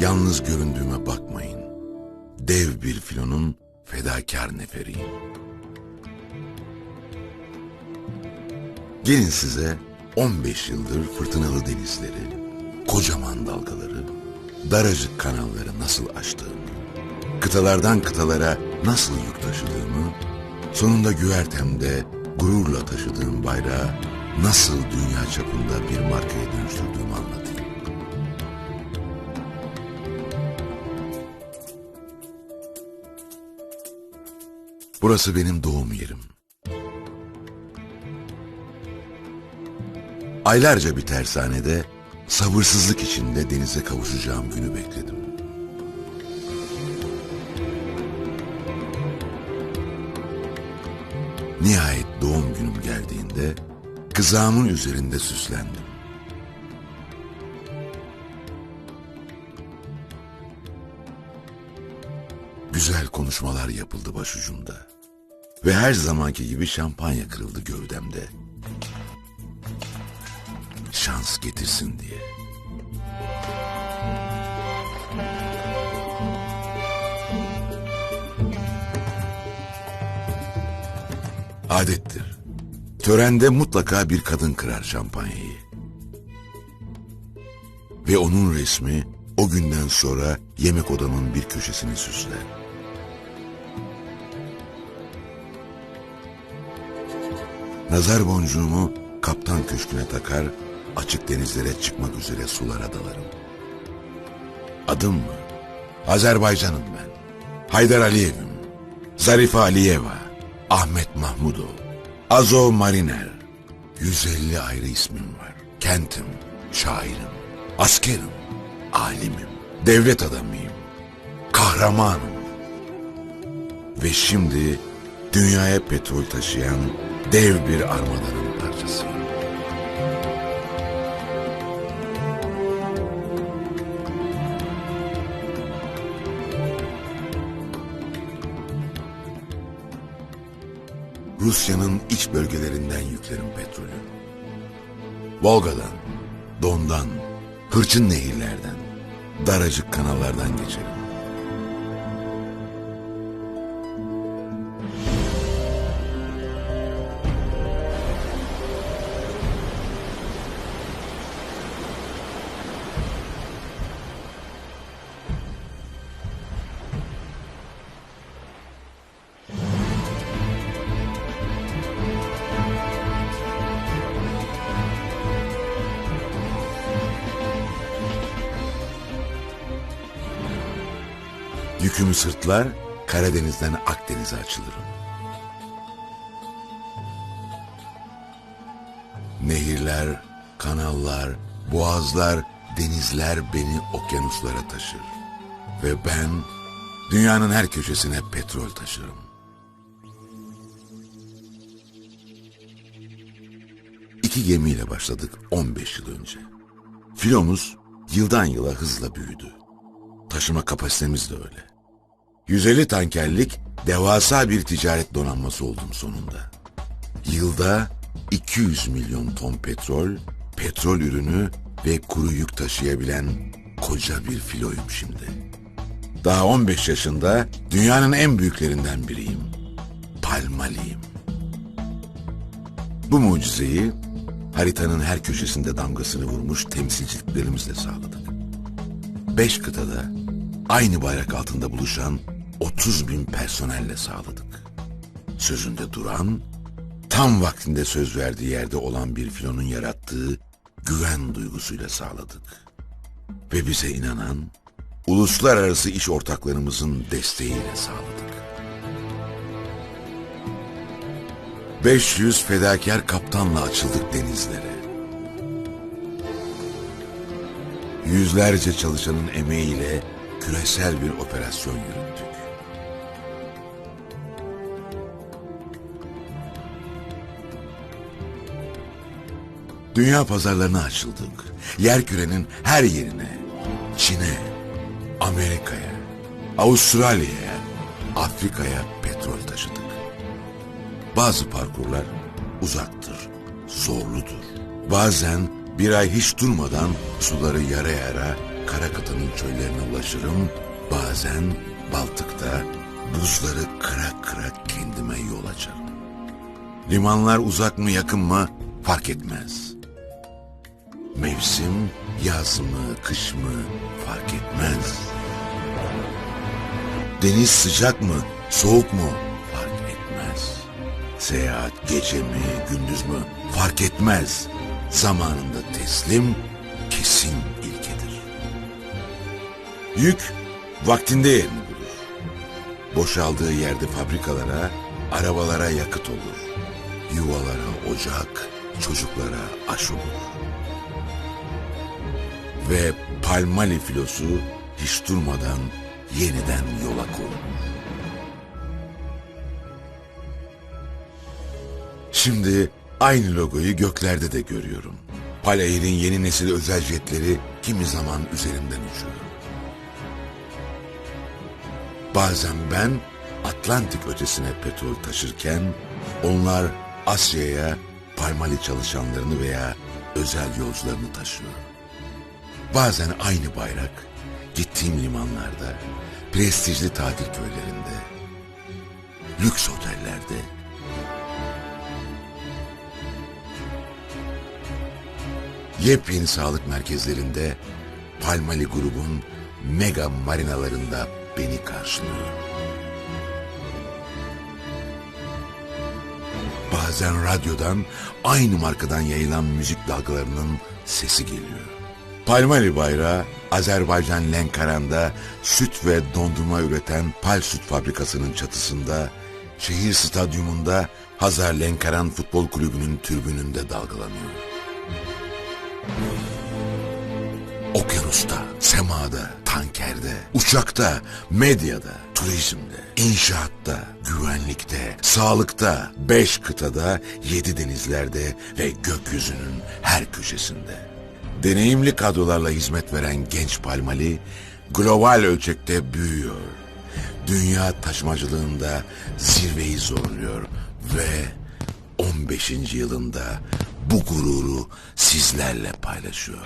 Yalnız göründüğüme bakmayın. Dev bir filonun fedakar neferiyim. Gelin size 15 yıldır fırtınalı denizleri, kocaman dalgaları, daracık kanalları nasıl aştığımı, kıtalardan kıtalara nasıl yük taşıdığımı, sonunda güvertemde gururla taşıdığım bayrağı nasıl dünya çapında bir markaya dönüştürdüğümü anlatayım. Burası benim doğum yerim. Aylarca bir tersanede sabırsızlık içinde denize kavuşacağım günü bekledim. Nihayet doğum günüm geldiğinde kızağımın üzerinde süslendim. Güzel konuşmalar yapıldı başucumda. Ve her zamanki gibi şampanya kırıldı gövdemde. Şans getirsin diye. Adettir. Törende mutlaka bir kadın kırar şampanyayı. Ve onun resmi o günden sonra yemek odamın bir köşesini süsler. Nazar boncuğumu kaptan köşküne takar, açık denizlere çıkmak üzere sulara dalarım. Adım mı? Azerbaycan'ım ben. Haydar Aliyev'im. Zarife Aliyeva. Ahmet Mahmudov. Azov Mariner. 150 ayrı ismim var. Kentim, şairim, askerim, alimim, devlet adamıyım, kahramanım. Ve şimdi dünyaya petrol taşıyan dev bir armadanın parçasıyım. Rusya'nın iç bölgelerinden yüklerim petrolü. Volga'dan, Don'dan, hırçın nehirlerden, daracık kanallardan geçerim. Yükümü sırtlar, Karadeniz'den Akdeniz'e açılırım. Nehirler, kanallar, boğazlar, denizler beni okyanuslara taşır. Ve ben dünyanın her köşesine petrol taşırım. İki gemiyle başladık 15 yıl önce. Filomuz yıldan yıla hızla büyüdü. Taşıma kapasitemiz de öyle. 150 tankerlik devasa bir ticaret donanması oldum sonunda. Yılda 200 milyon ton petrol, petrol ürünü ve kuru yük taşıyabilen koca bir filoyum şimdi. Daha 15 yaşında dünyanın en büyüklerinden biriyim. Palmaliyim. Bu mucizeyi haritanın her köşesinde damgasını vurmuş temsilciliklerimizle sağladık. Beş kıtada aynı bayrak altında buluşan 30 bin personelle sağladık. Sözünde duran, tam vaktinde söz verdiği yerde olan bir filonun yarattığı güven duygusuyla sağladık. Ve bize inanan, uluslararası iş ortaklarımızın desteğiyle sağladık. 500 fedakar kaptanla açıldık denizlere. Yüzlerce çalışanın emeğiyle küresel bir operasyon yürüttük. Dünya pazarlarına açıldık. Yerkürenin her yerine, Çin'e, Amerika'ya, Avustralya'ya, Afrika'ya petrol taşıdık. Bazı parkurlar uzaktır, zorludur. Bazen bir ay hiç durmadan suları yara yara kara kıtanın çöllerine ulaşırım. Bazen Baltık'ta buzları kıra kıra kendime yol açarım. Limanlar uzak mı yakın mı fark etmez. Mevsim yaz mı kış mı fark etmez. Deniz sıcak mı soğuk mu fark etmez. Seyahat gece mi gündüz mü fark etmez. Zamanında teslim kesin. Yük vaktinde yerini bulur. Boşaldığı yerde fabrikalara, arabalara yakıt olur. Yuvalara ocak, çocuklara aş olur. Ve Palmali filosu hiç durmadan yeniden yola koyulur. Şimdi aynı logoyu göklerde de görüyorum. Palair'in yeni nesil özel jetleri kimi zaman üzerimden uçuyor. Bazen ben Atlantik ötesine petrol taşırken onlar Asya'ya Palmali çalışanlarını veya özel yolcularını taşıyor. Bazen aynı bayrak gittiğim limanlarda, prestijli tatil köylerinde, lüks otellerde, yepyeni sağlık merkezlerinde Palmali grubun mega marinalarında beni karşılıyor. Bazen radyodan aynı markadan yayılan müzik dalgalarının sesi geliyor. Palmali bayrağı Azerbaycan Lenkaran'da süt ve dondurma üreten Pal Süt Fabrikası'nın çatısında, şehir stadyumunda Hazar Lenkaran Futbol Kulübü'nün türbününde dalgalanıyor. Okyanusta, semada, tankerde, uçakta, medyada, turizmde, inşaatta, güvenlikte, sağlıkta, beş kıtada, yedi denizlerde ve gökyüzünün her köşesinde. Deneyimli kadrolarla hizmet veren genç Palmali, global ölçekte büyüyor. Dünya taşımacılığında zirveyi zorluyor ve 15. yılında bu gururu sizlerle paylaşıyor.